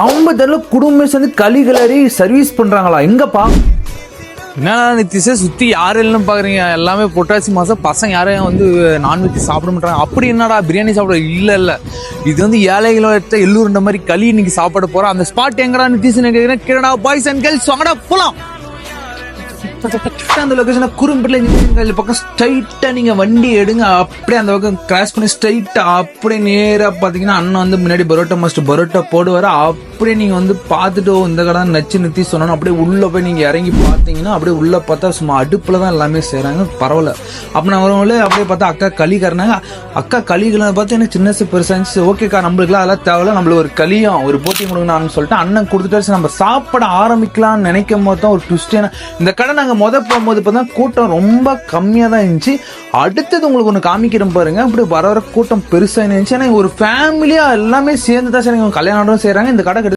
அவங்க தெரியல குடும்பம் சேர்ந்து களி கிளறி சர்வீஸ் பண்றாங்களா? எங்கப்பா? என்னடா நித்திஷே சுத்தி யாரும் இல்லைன்னு பாக்குறீங்க? எல்லாமே பொட்டாசி மாசம் பசங்க யாரையும் வந்து நான்வெஜ் சாப்பிட மாட்டாங்க. அப்படி என்னடா பிரியாணி சாப்பிட? இல்ல இல்ல. இது வந்து ஏழைகளோ எடுத்த எல்லூருன்ற மாதிரி களி இன்னைக்கு சாப்பிட போறோம் அந்த ஸ்பாட் எங்கடா நித்திஷ் கேட்குறேன் கிரடா பாய்ஸ் அண்ட் கேர்ள்ஸ் வாங்கடா அந்த அந்த லொகேஷனை குறும்பில் இந்த பக்கம் ஸ்ட்ரைட்டா நீங்க வண்டி எடுங்க. அப்படியே அந்த பக்கம் கிராஸ் பண்ணி ஸ்ட்ரைட்டா அப்படியே நேரா பாத்தீங்கன்னா அண்ணன் வந்து முன்னாடி பரோட்டா மாஸ்டர் பரோட்டா போடுவாரு. அப்படியே நீங்க வந்து பார்த்துட்டு இந்த கடை நச்சு நிறுத்தி சொன்னோம் அப்படியே உள்ள போய் நீங்க இறங்கி பார்த்தீங்கன்னா அப்படியே உள்ள பார்த்தா சும்மா அடுப்பில் தான் எல்லாமே செய்கிறாங்க பரவாயில்ல. அப்ப நான் வரும்போது அப்படியே பார்த்தா அக்கா களி கறனாங்க அக்கா களிகளை பார்த்து எனக்கு சின்னசு பெருசா இருந்துச்சு. ஓகேக்கா நம்மளுக்குலாம் அதெல்லாம் தேவையில்ல. நம்மளுக்கு ஒரு களியும் ஒரு போட்டி கொடுங்கன்னு சொல்லிட்டு அண்ணன் கொடுத்துட்டாரு. நம்ம சாப்பிட ஆரம்பிக்கலாம்னு நினைக்கும் போது தான் ஒரு ட்விஸ்ட் இந்த கடை நாங்கள் முத போகும்போது பார்த்தா கூட்டம் ரொம்ப கம்மியா தான் இருந்துச்சு. அடுத்தது உங்களுக்கு ஒன்று காமிக்கிறேன் பாருங்க. அப்படி வர வர கூட்டம் பெருசா இருந்துச்சு. ஏன்னா ஒரு ஃபேமிலியா எல்லாமே சேர்ந்து தான் சரி கல்யாணம் செய்கிறாங்க இந்த கடை